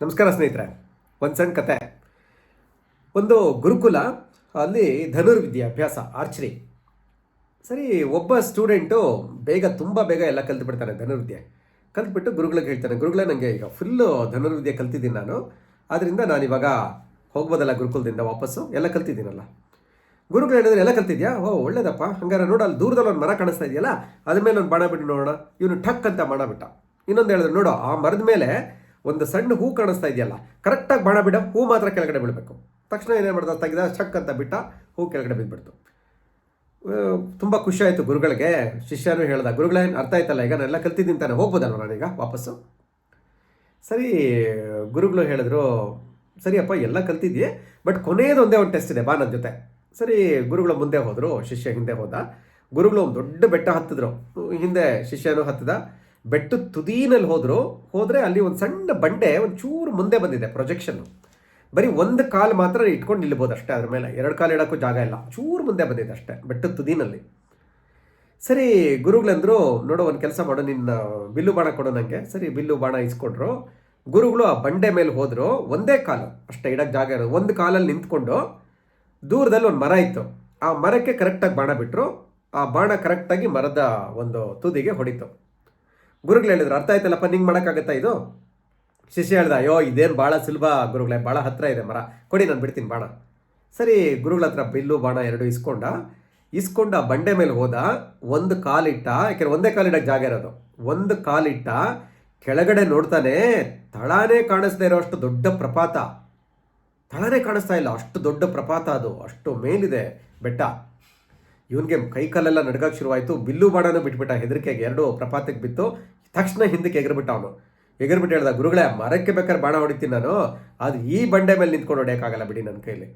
ನಮಸ್ಕಾರ ಸ್ನೇಹಿತರೆ, ಒಂದು ಸಣ್ಣ ಕತೆ. ಒಂದು ಗುರುಕುಲ, ಅಲ್ಲಿ ಧನುರ್ವಿದ್ಯಾಭ್ಯಾಸ ಆರ್ಚರಿ. ಸರಿ, ಒಬ್ಬ ಸ್ಟೂಡೆಂಟು ಬೇಗ, ತುಂಬ ಬೇಗ ಎಲ್ಲ ಕಲ್ತ್ಬಿಡ್ತಾನೆ ಧನುರ್ವಿದ್ಯೆ ಕಲ್ತ್ಬಿಟ್ಟು ಗುರುಗಳಿಗೆ ಹೇಳ್ತಾನೆ, ಗುರುಗಳೇ ನನಗೆ ಈಗ ಫುಲ್ಲು ಧನುರ್ವಿದ್ಯೆ ಕಲ್ತಿದ್ದೀನಿ ನಾನು. ಆದ್ದರಿಂದ ನಾನು ಇವಾಗ ಹೋಗ್ಬೋದಲ್ಲ ಗುರುಕುಲದಿಂದ ವಾಪಸ್ಸು? ಎಲ್ಲ ಕಲ್ತಿದ್ದೀನಲ್ಲ. ಗುರುಗಳು ಹೇಳಿದ್ರೆ, ಎಲ್ಲ ಕಲ್ತಿದ್ಯಾ? ಓ, ಒಳ್ಳೇದಪ್ಪ. ಹಂಗಾರೆ ನೋಡು ಅಲ್ಲಿ ದೂರದಲ್ಲಿ ಒಂದು ಮರ ಕಾಣಿಸ್ತಾ ಇದೆಯಲ್ಲ ಅದ್ರ ಮೇಲೆ ಒಂದು ಬಾಣ ಬಿಟ್ಟು ನೋಡೋಣ. ಇವನು ಠಕ್ ಅಂತ ಬಾಣ ಬಿಟ್ಟ. ಇನ್ನೊಂದು ಹೇಳಿದ್ರು, ನೋಡು, ಆ ಮರದ ಮೇಲೆ ಒಂದು ಸಣ್ಣ ಹೂ ಕಾಣಿಸ್ತಾ ಇದೆಯಲ್ಲ ಕರೆಕ್ಟಾಗಿ ಬಾಣ ಬಿಡ ಹೂ ಮಾತ್ರ ಕೆಳಗಡೆ ಬಿಡಬೇಕು ತಕ್ಷಣ ಏನೇನು ಮಾಡ್ದ ತೆಗೆದ ಚಕ್ ಅಂತ ಬಿಟ್ಟ ಹೂ ಕೆಳಗಡೆ ಬಿದ್ದುಬಿಡ್ತು ತುಂಬ ಖುಷಿ ಆಯಿತು ಗುರುಗಳಿಗೆ. ಶಿಷ್ಯನೂ ಹೇಳ್ದ, ಗುರುಗಳೇ ಅರ್ಥ ಆಯ್ತಲ್ಲ? ಈಗ ನಾನೆಲ್ಲ ಕಲ್ತಿದ್ದೀನಿ ತಾನೆ, ಹೋಗ್ಬೋದಲ್ವ ನಾನೀಗ ವಾಪಸ್ಸು? ಸರಿ, ಗುರುಗಳು ಹೇಳಿದ್ರು, ಸರಿಯಪ್ಪ, ಎಲ್ಲ ಕಲ್ತಿದ್ದೀ ಬಟ್ ಕೊನೆಯದು ಒಂದೇ ಒಂದು ಟೆಸ್ಟ್ ಇದೆ, ಬಾ ನನ್ನ ಜೊತೆ. ಸರಿ, ಗುರುಗಳು ಮುಂದೆ ಹೋದರು, ಶಿಷ್ಯ ಹಿಂದೆ ಹೋದ. ಗುರುಗಳು ಒಂದು ದೊಡ್ಡ ಬೆಟ್ಟ ಹತ್ತಿದ್ರು. ಹಿಂದೆ ಶಿಷ್ಯನೂ ಹತ್ತದ. ಬೆಟ್ಟದ ತುದೀನಲ್ಲಿ ಹೋದರು, ಹೋದರೆ ಅಲ್ಲಿ ಒಂದು ಸಣ್ಣ ಬಂಡೆ, ಒಂದು ಚೂರು ಮುಂದೆ ಬಂದಿದೆ ಪ್ರೊಜೆಕ್ಷನ್ನು ಬರೀ ಒಂದು ಕಾಲು ಮಾತ್ರ ಇಟ್ಕೊಂಡು ನಿಲ್ಬೋದು ಅಷ್ಟೇ ಅದ್ರ ಮೇಲೆ. ಎರಡು ಕಾಲು ಇಡೋಕ್ಕೂ ಜಾಗ ಇಲ್ಲ. ಚೂರು ಮುಂದೆ ಬಂದಿದೆ ಅಷ್ಟೇ ಬೆಟ್ಟದ ತುದಿನಲ್ಲಿ. ಸರಿ, ಗುರುಗಳಂದ್ರು, ನೋಡು, ಒಂದು ಕೆಲಸ ಮಾಡು, ನಿನ್ನ ಬಿಲ್ಲು ಬಾಣ ಕೊಡು ನನಗೆ ಸರಿ, ಬಿಲ್ಲು ಬಾಣ ಇಸ್ಕೊಂಡ್ರು. ಗುರುಗಳು ಆ ಬಂಡೆ ಮೇಲೆ ಹೋದರು, ಒಂದೇ ಕಾಲು, ಅಷ್ಟೇ ಇಡೋಕ್ಕೆ ಜಾಗ ಇರೋದು. ಒಂದು ಕಾಲಲ್ಲಿ ನಿಂತ್ಕೊಂಡು ದೂರದಲ್ಲಿ ಒಂದು ಮರ ಇತ್ತು. ಆ ಮರಕ್ಕೆ ಕರೆಕ್ಟಾಗಿ ಬಾಣ ಬಿಟ್ಟರು ಆ ಬಾಣ ಕರೆಕ್ಟಾಗಿ ಮರದ ಒಂದು ತುದಿಗೆ ಹೊಡಿತು. ಗುರುಗಳು ಹೇಳಿದ್ರು, ಅರ್ಥ ಆಯ್ತಲ್ಲಪ್ಪ, ನಿಂಗೆ ಮಾಡೋಕ್ಕಾಗತ್ತಾ ಇದು? ಶಿಷ್ಯ ಹೇಳ್ದ, ಅಯ್ಯೋ, ಇದೇನು ಭಾಳ ಸುಲಭ ಗುರುಗಳೇ ಭಾಳ ಹತ್ರ ಇದೆ ಮರ, ಕೊಡಿ ನಾನು ಬಿಡ್ತೀನಿ, ಬಾಣ. ಸರಿ, ಗುರುಗಳ ಹತ್ರ ಬಿಲ್ಲು, ಬಾಣ ಎರಡು ಇಸ್ಕೊಂಡ ಇಸ್ಕೊಂಡ ಬಂಡೆ ಮೇಲೆ ಹೋದ, ಒಂದು ಕಾಲಿಟ್ಟ, ಯಾಕೆಂದ್ರೆ ಒಂದೇ ಕಾಲಿಡಕ್ಕೆ ಜಾಗ ಇರೋದು, ಒಂದು ಕಾಲಿಟ್ಟ ಕೆಳಗಡೆ ನೋಡ್ತಾನೆ, ತಳಾನೇ ಕಾಣಿಸ್ದೇ ಇರೋ ಅಷ್ಟು ದೊಡ್ಡ ಪ್ರಪಾತ. ತಳನೇ ಕಾಣಿಸ್ತಾ ಇಲ್ಲ, ಅಷ್ಟು ದೊಡ್ಡ ಪ್ರಪಾತ ಅದು, ಅಷ್ಟು ಮೇಲಿದೆ ಬೆಟ್ಟ. ಇವನಿಗೆ ಕೈಕಾಲೆಲ್ಲ ನಡ್ಗಕ್ಕೆ ಶುರುವಾಯಿತು. ಬಿಲ್ಲು ಬಾಣನೂ ಬಿಟ್ಬಿಟ್ಟ ಹೆದರಿಕೆಗೆ ಎರಡು ಪ್ರಪಾತಕ್ಕೆ ಬಿತ್ತು. ತಕ್ಷಣ ಹಿಂದಕ್ಕೆ ಎಗರ್ಬಿಟ್ಟ ಅವನು. ಎಗರ್ಬಿಟ್ಟು ಹೇಳ್ದ, ಗುರುಗಳೇ, ಮರಕ್ಕೆ ಬೇಕಾದ್ರೆ ಬಾಣ ಹೊಡಿತೀನಿ ನಾನು. ಅದು ಈ ಬಂಡೆ ಮೇಲೆ ನಿಂತ್ಕೊಂಡು ಹೊಡೆಯೋಕ್ಕಾಗಲ್ಲ ಬಿಡಿ ನನ್ನ ಕೈಲಿ.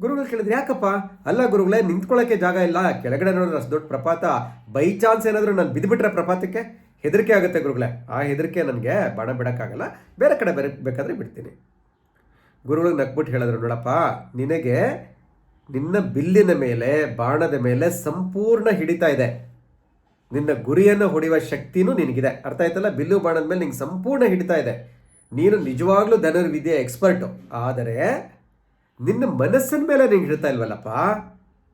ಗುರುಗಳು ಕೇಳಿದ್ರು, ಯಾಕಪ್ಪ? ಅಲ್ಲ ಗುರುಗಳೇ ನಿಂತ್ಕೊಳ್ಳೋಕ್ಕೆ ಜಾಗ ಇಲ್ಲ. ಕೆಳಗಡೆ ನೋಡಿದ್ರೆ ಅಷ್ಟು ದೊಡ್ಡ ಪ್ರಪಾತ. ಬೈ ಚಾನ್ಸ್ ಏನಾದರೂ ನಾನು ಬಿದ್ದುಬಿಟ್ರೆ ಪ್ರಪಾತಕ್ಕೆ? ಹೆದರಿಕೆ ಆಗುತ್ತೆ ಗುರುಗಳೇ. ಆ ಹೆದರಿಕೆ ನನಗೆ ಬಾಣ ಬಿಡೋಕ್ಕಾಗಲ್ಲ. ಬೇರೆ ಕಡೆ ಬೇರೆ ಬೇಕಾದರೆ ಬಿಡ್ತೀನಿ. ಗುರುಗಳಿಗೆ ನಕ್ಬಿಟ್ಟು ಹೇಳಿದ್ರು, ನೋಡಪ್ಪ, ನಿನಗೆ ನಿನ್ನ ಬಿಲ್ಲಿನ ಮೇಲೆ, ಬಾಣದ ಮೇಲೆ ಸಂಪೂರ್ಣ ಹಿಡಿತಾ ಇದೆ. ನಿನ್ನ ಗುರಿಯನ್ನು ಹೊಡೆಯುವ ಶಕ್ತಿನೂ ನಿನಗಿದೆ. ಅರ್ಥ ಆಯ್ತಲ್ಲ? ಬಿಲ್ಲು ಬಾಣದ ಮೇಲೆ ನಿಂಗೆ ಸಂಪೂರ್ಣ ಹಿಡಿತಾ ಇದೆ. ನೀನು ನಿಜವಾಗ್ಲೂ ಧನುರ್ವಿದ್ಯೆ ಎಕ್ಸ್ಪರ್ಟು. ಆದರೆ ನಿನ್ನ ಮನಸ್ಸಿನ ಮೇಲೆ ನಿಂಗೆ ಹಿಡ್ತಾ ಇಲ್ವಲ್ಲಪ್ಪ?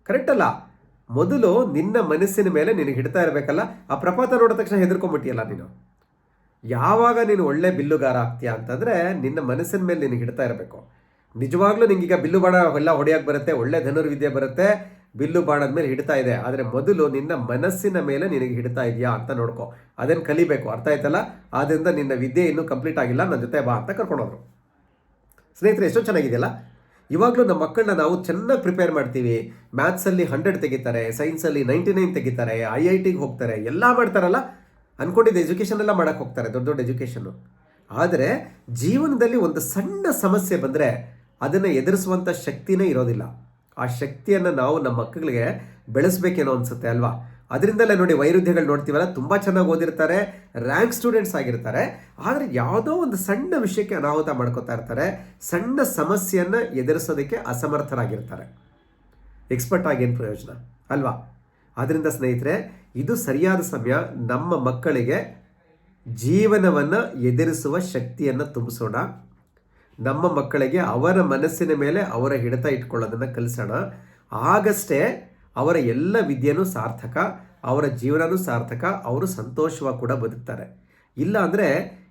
ಕರೆಕ್ಟ್ ಅಲ್ಲ? ಮೊದಲು ನಿನ್ನ ಮನಸ್ಸಿನ ಮೇಲೆ ನಿನಗೆ ಹಿಡ್ತಾ ಇರಬೇಕಲ್ಲ? ಆ ಪ್ರಪಾತ ನೋಡಿದ ತಕ್ಷಣ ಹೆದರ್ಕೊಂಡ್ಬಿಟ್ಟಿಯಲ್ಲ ನೀನು? ಯಾವಾಗ ನೀನು ಒಳ್ಳೆ ಬಿಲ್ಲುಗಾರ ಆಗ್ತೀಯ ಅಂತಂದರೆ ನಿನ್ನ ಮನಸ್ಸಿನ ಮೇಲೆ ನಿನಗೆ ಹಿಡ್ತಾ ಇರಬೇಕು. ನಿಜವಾಗ್ಲೂ ನಿಂಗೀಗ ಬಿಲ್ಲು ಬಾಣ ಎಲ್ಲ ಹೊಡೆಯಕ್ಕೆ ಬರುತ್ತೆ, ಒಳ್ಳೆ ಧನುರ್ವಿದ್ಯೆ ಬರುತ್ತೆ, ಬಿಲ್ಲು ಬಾಣದ ಮೇಲೆ ಹಿಡ್ತಾ ಇದೆ. ಆದರೆ ಮೊದಲು ನಿನ್ನ ಮನಸ್ಸಿನ ಮೇಲೆ ನಿನಗೆ ಹಿಡ್ತಾ ಇದೆಯಾ ಅಂತ ನೋಡ್ಕೊ. ಅದನ್ನು ಕಲಿಬೇಕು, ಅರ್ಥ ಆಯ್ತಲ್ಲ? ಆದ್ದರಿಂದ ನಿನ್ನ ವಿದ್ಯೆ ಇನ್ನೂ ಕಂಪ್ಲೀಟ್ ಆಗಿಲ್ಲ ನನ್ನ ಜೊತೆ ಬಾ ಅಂತ ಕರ್ಕೊಂಡೋದ್ರು. ಸ್ನೇಹಿತರೆ, ಎಷ್ಟೋ ಚೆನ್ನಾಗಿದೆಯಲ್ಲ? ಇವಾಗಲೂ ನಮ್ಮ ಮಕ್ಕಳನ್ನ ನಾವು ಚೆನ್ನಾಗಿ ಪ್ರಿಪೇರ್ ಮಾಡ್ತೀವಿ. ಮ್ಯಾಥ್ಸಲ್ಲಿ ಹಂಡ್ರೆಡ್ ತೆಗಿತಾರೆ, ಸೈನ್ಸಲ್ಲಿ ನೈಂಟಿ ನೈನ್ ತೆಗಿತಾರೆ, ಐ ಐ ಟಿಗೆ ಹೋಗ್ತಾರೆ, ಎಲ್ಲ ಮಾಡ್ತಾರಲ್ಲ? ಅಂದ್ಕೊಂಡಿದ್ದ ಎಜುಕೇಷನ್ ಎಲ್ಲ ಮಾಡೋಕ್ಕೆ ಹೋಗ್ತಾರೆ, ದೊಡ್ಡ ದೊಡ್ಡ ಎಜುಕೇಷನ್ನು. ಆದರೆ ಜೀವನದಲ್ಲಿ ಒಂದು ಸಣ್ಣ ಸಮಸ್ಯೆ ಬಂದರೆ ಅದನ್ನು ಎದುರಿಸುವಂಥ ಶಕ್ತಿನೇ ಇರೋದಿಲ್ಲ. ಆ ಶಕ್ತಿಯನ್ನು ನಾವು ನಮ್ಮ ಮಕ್ಕಳಿಗೆ ಬೆಳೆಸ್ಬೇಕೇನೋ ಅನಿಸುತ್ತೆ ಅಲ್ವಾ? ಅದರಿಂದಲೇ ನೋಡಿ ವೈರುಧ್ಯಗಳು ನೋಡ್ತೀವಲ್ಲ, ತುಂಬ ಚೆನ್ನಾಗಿ ಓದಿರ್ತಾರೆ ರ್ಯಾಂಕ್ ಸ್ಟೂಡೆಂಟ್ಸ್ ಆಗಿರ್ತಾರೆ. ಆದರೆ ಯಾವುದೋ ಒಂದು ಸಣ್ಣ ವಿಷಯಕ್ಕೆ ಅನಾಹುತ ಮಾಡ್ಕೋತಾ ಇರ್ತಾರೆ, ಸಣ್ಣ ಸಮಸ್ಯೆಯನ್ನು ಎದುರಿಸೋದಕ್ಕೆ ಅಸಮರ್ಥರಾಗಿರ್ತಾರೆ. ಎಕ್ಸ್ಪರ್ಟ್ ಆಗೇನು ಪ್ರಯೋಜನ? ಅಲ್ವಾ? ಆದ್ದರಿಂದ ಸ್ನೇಹಿತರೆ, ಇದು ಸರಿಯಾದ ಸಮಯ ನಮ್ಮ ಮಕ್ಕಳಿಗೆ ಜೀವನವನ್ನು ಎದುರಿಸುವ ಶಕ್ತಿಯನ್ನು ತುಂಬಿಸೋಣ. ನಮ್ಮ ಮಕ್ಕಳಿಗೆ ಅವರ ಮನಸ್ಸಿನ ಮೇಲೆ ಅವರ ಹಿಡಿತ ಇಟ್ಕೊಳ್ಳೋದನ್ನು ಕಲಿಸೋಣ. ಆಗಷ್ಟೇ ಅವರ ಎಲ್ಲ ವಿದ್ಯೆನೂ ಸಾರ್ಥಕ, ಅವರ ಜೀವನನೂ ಸಾರ್ಥಕ, ಅವರು ಸಂತೋಷವಾಗಿ ಕೂಡ ಬದುಕ್ತಾರೆ. ಇಲ್ಲ ಅಂದರೆ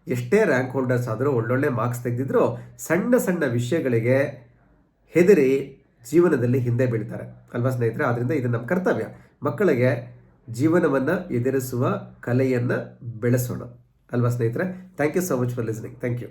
ಎಷ್ಟೇ ರ್ಯಾಂಕ್ ಹೋಲ್ಡರ್ಸ್ ಆದರೂ ಒಳ್ಳೊಳ್ಳೆ ಮಾರ್ಕ್ಸ್ ತೆಗೆದಿದ್ರು ಸಣ್ಣ ಸಣ್ಣ ವಿಷಯಗಳಿಗೆ ಹೆದರಿ ಜೀವನದಲ್ಲಿ ಹಿಂದೆ ಬೀಳ್ತಾರೆ. ಅಲ್ವಾ ಸ್ನೇಹಿತರೆ? ಆದ್ದರಿಂದ ಇದು ನಮ್ಮ ಕರ್ತವ್ಯ. ಮಕ್ಕಳಿಗೆ ಜೀವನವನ್ನು ಎದುರಿಸುವ ಕಲೆಯನ್ನು ಬೆಳೆಸೋಣ. ಅಲ್ವಾ ಸ್ನೇಹಿತರೆ? Thank you so much for listening thank you